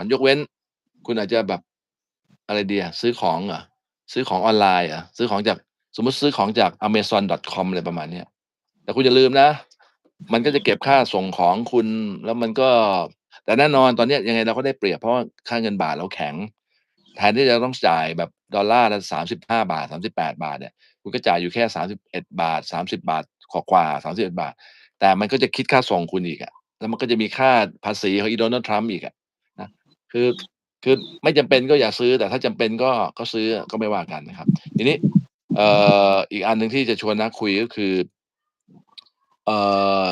มันยกเว้น คุณอาจจะแบบอะไรเดีอะซื้อของเหรอซื้อของออนไลน์เหรอซื้อของจากสมมติซื้อของจาก amazon.com อะไรประมาณเนี้ยแต่คุณอย่าลืมนะ มันก็จะเก็บค่าส่งของคุณ แล้วมันก็ แต่แน่นอนตอนนี้ยังไงเราก็ได้เปรียบเพราะค่าเงินบาทเราแข็งแทนที่จะต้องจ่ายแบบดอลลาร์ละ35บห้าบาท38บแปดบาทเนี่ยคุณก็จ่ายอยู่แค่31บเอ็ดบาท30บาทกว่าๆ31บเอ็ดบาท แต่มันก็จะคิดค่าส่งคุณอีกอะแล้วมันก็จะมีค่าภาษีของอีโดนัลด์ทรัมป์อีกอะ คือคือไม่จำเป็นก็อย่าซื้อ แต่ถ้าจำเป็นก็ก็ซื้อก็ไม่ว่ากันนะครับ ทีนี้ เอ่ออีกอันหนึ่งที่จะชวนน้าคุยก็คือ เอ่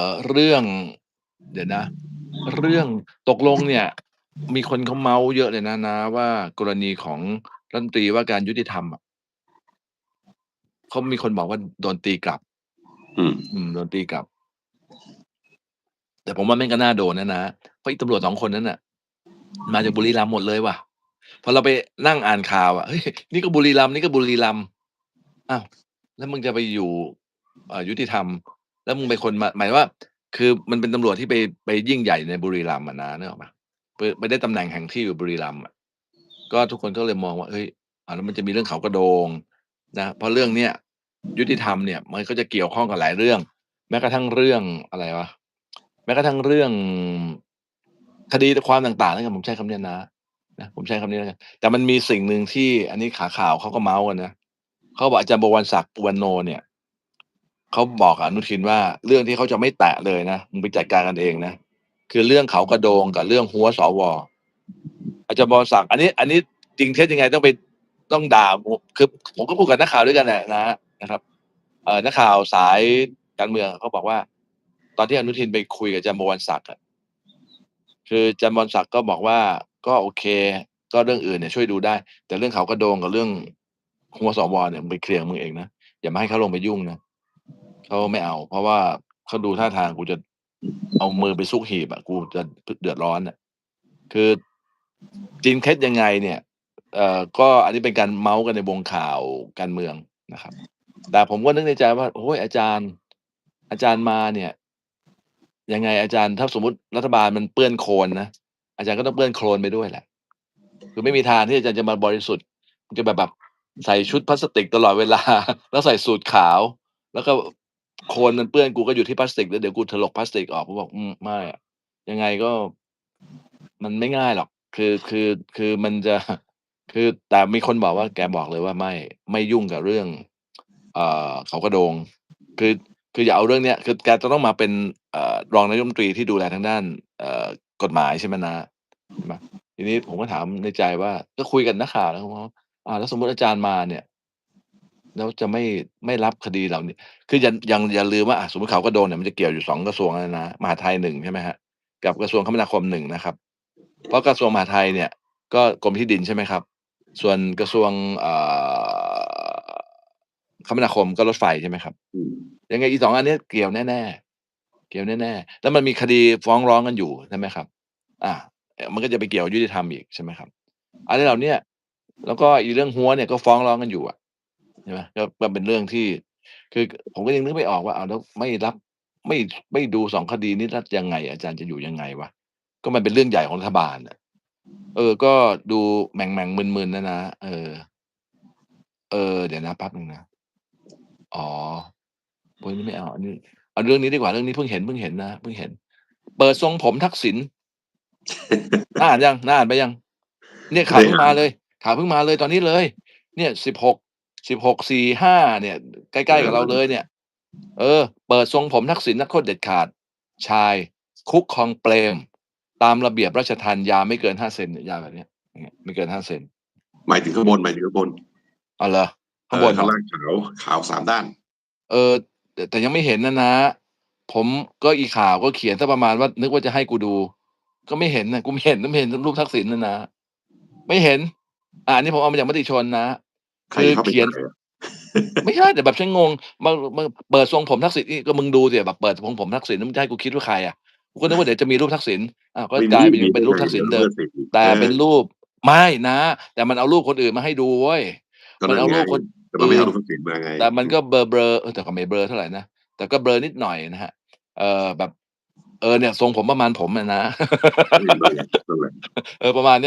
อเรื่อง เดี๋ยวนะ เรื่องตกลงเนี่ย มีคนเขาเมาท์เยอะเลยนะน้าว่ากรณีของรัฐมนตรีว่าการยุติธรรมอะเขามีคนบอกว่าโดนตีกลับ อืม อืมโดนตีกลับ แต่ผมว่าแม่งก็น่าโดนนะน้าเพราะไอ้ตำรวจ2คนนั้นน่ะ มาจากบุรีรัมย์หมดเลยว่ะพอเราไปนั่งอ่านข่าวอะเฮ้ยนี่ก็บุรีรัมย์นี่ก็บุรีรัมย์อ้าวแล้วมึงจะไปอยู่อ่อยุติธรรม แล้วมึงเป็นคนมาหมายว่า คือมันเป็นตำรวจที่ไปไปยิ่งใหญ่ในบุรีรัมย์อะน้านึกออกเปล่า?ไปได้ตำแหน่งแห่งที่อยู่บุรีรัมย์อะก็ทุกคนก็เลยมองว่าเฮ้ยอ้าวแล้วมันจะมีเรื่องเขากระโดงนะเพราะเรื่องเนี้ยยุติธรรมเนี่ย มันก็จะเกี่ยวข้องกับหลายเรื่อง แม้กระทั่งเรื่องอะไรวะแม้กระทั่งเรื่อง คดีความต่างๆแล้วกันผมใช้คำเนี้ยน้านะผมใช้คำนี้แล้วกันแต่มันมีสิ่งหนึ่งที่อันนี้ขาข่าวเขาก็เมาท์กันนะเขาบอกอาจารย์บวรศักดิ์อุวันโนเนี่ยเขาบอกอนุทินว่าเรื่องที่เขาจะไม่แตะเลยนะมึงไปจัดการกันเองนะคือเรื่องเขากระโดงกับเรื่องหัวสว.อาจารย์บวรศักดิ์อันนี้ อันนี้จริงเท็จยังไงต้องไปต้องด่าคือผมก็พูดกับนักข่าวด้วยกันแหละน้านะครับ เอ่อนักข่าวสายการเมืองเขาบอกว่า ตอนที่อนุทินไปคุยกับอาจารย์บวรศักดิ์อะ คือจารย์บวรศักดิ์ก็บอกว่าก็โอเค ก็เรื่องอื่นเนี่ยช่วยดูได้ แต่เรื่องเขากระโดงกับเรื่องหัวสว.เนี่ยไปเคลียร์มึงเองนะอย่ามาให้เขาลงไปยุ่งนะเขาไม่เอา เพราะว่าเขาดูท่าทางกูจะเอามือไปซุกหีบอะกูจะเดือดร้อนอะคือจริงเท็จยังไงเนี่ยเอ่อก็อันนี้เป็นการเมาท์กันในวงข่าวการเมืองนะครับ แต่ผมก็นึกในใจว่าโอ้โฮอาจารย์ อาจารย์มาเนี่ย ยังไงอาจารย์ถ้าสมมติรัฐบาลมันเปื้อนโคลนนะอาจารย์ก็ต้องเปื้อนโคลนไปด้วยแหละ คือไม่มีทางที่อาจารย์จะมาบริสุทธิ์จะแบบแบบใส่ชุดพลาสติกตลอดเวลา แล้วใส่สูทขาว แล้วก็โคลนมันเปื้อนกูก็อยู่ที่พลาสติกแล้วเดี๋ยวกูถลกพลาสติกออกผมบอกอืมไม่ยังไงก็มันไม่ง่ายหรอก คือคือคือมันจะคือแต่มีคนบอกว่าแกบอกเลยว่าไม่ไม่ยุ่งกับเรื่อง เอ่อเขากระโดง คือ คืออย่าเอาเรื่องเนี้ยคือแกจะต้องมาเป็นเอ่อรองนายกรัฐมนตรีที่ดูแลทางด้านเอ่อกฎหมายใช่ไหมน้าใช่ไหมทีนี้ผมก็ถามในใจว่าก็คุยกับนักข่าวนะครับว่าอ่าแล้วสมมติอาจารย์มาเนี่ย แล้วจะไม่ไม่รับคดีเหล่านี้ คืออย่าอย่าอย่าลืมว่าอ่าสมมติเขากระโดงเนี่ยมันจะเกี่ยวอยู่2กระทรวงนะน้ามหาไทย1ใช่ไหมครับกับกระทรวงคมนาคม1นะครับ เพราะกระทรวงมหาไทยเนี่ย ก็กรมที่ดินใช่ไหมครับ ส่วนกระทรวงเอ่อ คมนาคมก็รถไฟใช่ไหมครับอืมยังไงอี2อันเนี้ยเกี่ยวแน่ๆเกี่ยวแน่ๆแล้วมันมีคดีฟ้องร้องกันอยู่ใช่ไหมครับอาเอ่อมันก็จะไปเกี่ยวยุติธรรมอีกใช่ไหมครับอะไรเหล่าเนี้ยแล้วก็อีเรื่องหัวเนี่ยก็ฟ้องร้องกันอยู่อะใช่ไหมก็ก็เป็นเรื่องที่ คือผมก็ยังนึกไม่ออกว่าอ้าวแล้วไม่รับไม่ไม่ดู2คดีนี้แล้วยังไง อาจารย์จะอยู่ยังไงวะ?ก็มันเป็นเรื่องใหญ่ของรัฐบาลอะเออ ก็ดูแหม่งๆมึนๆนะน้าเออ เออ เดี๋ยวนะแป๊บหนึ่งนะ อ๋อโอ๊ยนี่ไม่เอาอันนี้เอาเรื่องนี้ดีกว่าเรื่องนี้เพิ่งเห็นเพิ่งเห็นนะเพิ่งเห็น เปิดทรงผมทักษิณน้าอ่านยัง?น้าอ่านไปยัง?เนี่ยข่าวไม่เพิ่งอ่ามานเลยข่าวเพิ่งมาเลยตอนนี้เลย เนี่ย16 16.45เนี่ย ใกล้ ๆ กับเราเลยเนี่ย เออ เปิดทรงผมทักษิณนักโทษเด็ดขาด ชาย คุกคลองเปรม ตามระเบียบราชทัณฑ์ยาวไม่เกิน5เซนเนี่ยยาวแบบเนี้ยอย่างเงี้ยไม่เกิน5เซนหมายถึงข้างบนหมายถึงข้างบนอ้าวเหรอ? เอข้างอบนเหรข้างอ?ล่างขาวขาว3ด้าน เออแต่แต่ยังไม่เห็นนะน้าผมก็อีข่าวก็เขียนสักประมาณว่านึกว่าจะให้กูดู ก็ไม่เห็นน่ะกูไม่เห็นไม่เห็นรูปทักษิณนะน้าไม่เห็น อ่าอันนี้ผมเอามาจากมติชนน้าใครคือเข้าไปเขียนถ่ายอะ?ไม่ใช่แต่แบบฉันงงมามาเปิดทรงผมทักษิณนี่ก็มึงดูสิแบบเปิดทรงผมทักษิณแล้วมึงจะให้กูคิดว่าใครอะ?กูก็นึกว่าเดี๋ยวจะมีรูปทักษิณอ้าวก็ไม่กมีลายเป็นมีเป็นรูปทักษิณเดิมสิแต่เออเป็นรูปไม่น้าแต่มันเอารูปคนอื่นมาให้ดูเว้ยก็มันนั่นเอาไงรูปคน แต่มันไม่อื่เอานรูปทักษิณมาไง แต่มันก็เบลอๆเออแต่ก็ไม่เบลอเท่าไรนะ แต่ก็เบลอนิดหน่อยนะครับเอ่อแบบ เออเนี่ยทรงผมประมาณผมอะนะอืมนั่นแหละนั่นแหละเออประมาณเนี้ย